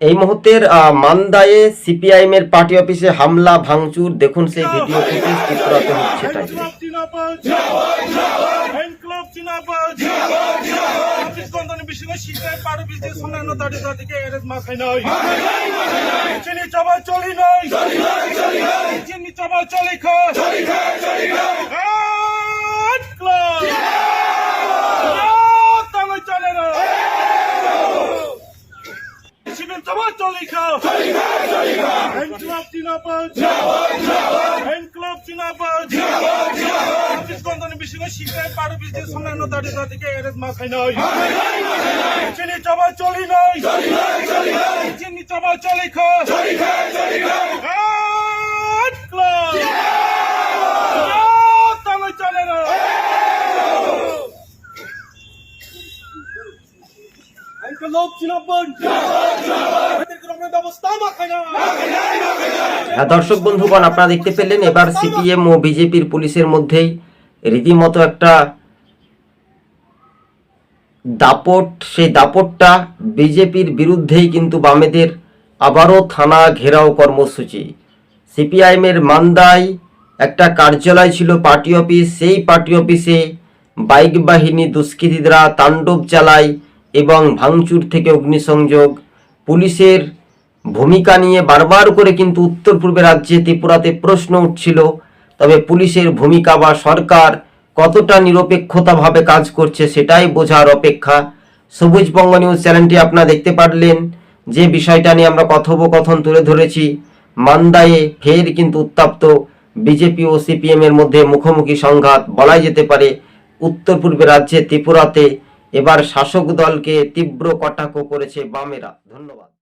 এই মুহূর্তের মান্দায়ে সিপিআইএম এর পার্টি অফিসে হামলা, ভাঙচুর, দেখুন সেই ভিডিও ফুটেজ ত্রিপুরাতে হচ্ছে তাই। ইনকলাব জিন্দাবাদ জিন্দাবাদ ইনকলাব জিন্দাবাদ জিন্দাবাদ জিন্দাবাদ গণতন্ত্র বিশ্বকে শিখে পারো বিজে সোনানো দাড়ি দাদিকে এরেস মাখাই নাই চিনি চাবা চলি নাই। চলি নাই চলি নাই চিনি চাবা চলি খা চলি খা চলি খা ইনকলাব চিনি চাবা চলি খা চলি খা চলি খা ইনকলাব জিন্দাবাদ ইনকলাব জিন্দাবাদ জিন্দাবাদ জিন্দাবাদ গণতন্ত্র পারো বিজে সোনানো দাড়ি দাদিকে এরেস মাখাই নাই চিনি চাবা চলি নাই চিনি চাবা চলি খা চলি খা চলি দর্শক বন্ধুগণ, আপনারা দেখতে পেলেন এবার সিপিএম ও বিজেপির পুলিশের মধ্যেই রীতিমতো একটা দাপট, সেই দাপটটা বিজেপির বিরুদ্ধেই কিন্তু বামেদের আবারও থানা ঘেরাও কর্মসূচি। সিপিআইএমের মান্দায় একটা কার্যালয় ছিল পার্টি অফিস, সেই পার্টি অফিসে বাইক বাহিনী দুষ্কৃতীরা তাণ্ডব চালায় এবং ভাঙচুর থেকে অগ্নিসংযোগ। পুলিশের ভূমিকা নিয়ে বারবার করে কিন্তু উত্তর পূর্বে রাজ্যে ত্রিপুরাতে প্রশ্ন উঠছিল, তবে পুলিশের ভূমিকা বা সরকার কতটা নিরপেক্ষতাভাবে কাজ করছে সেটাই বোঝার অপেক্ষা। সবুজ বঙ্গ নিউজ চ্যানেলটি আপনারা দেখতে পারলেন, যে বিষয়টা নিয়ে আমরা কথোপকথন তুলে ধরেছি। মান্দায়ে ফের কিন্তু উত্তাপ্ত বিজেপি ও সিপিএম এর মধ্যে মুখোমুখি সংঘাত বলাই যেতে পারে উত্তর পূর্বে রাজ্যে ত্রিপুরাতে। এবার শাসক দলকে তীব্র কটাক্ষ করেছে বামেরা। ধন্যবাদ।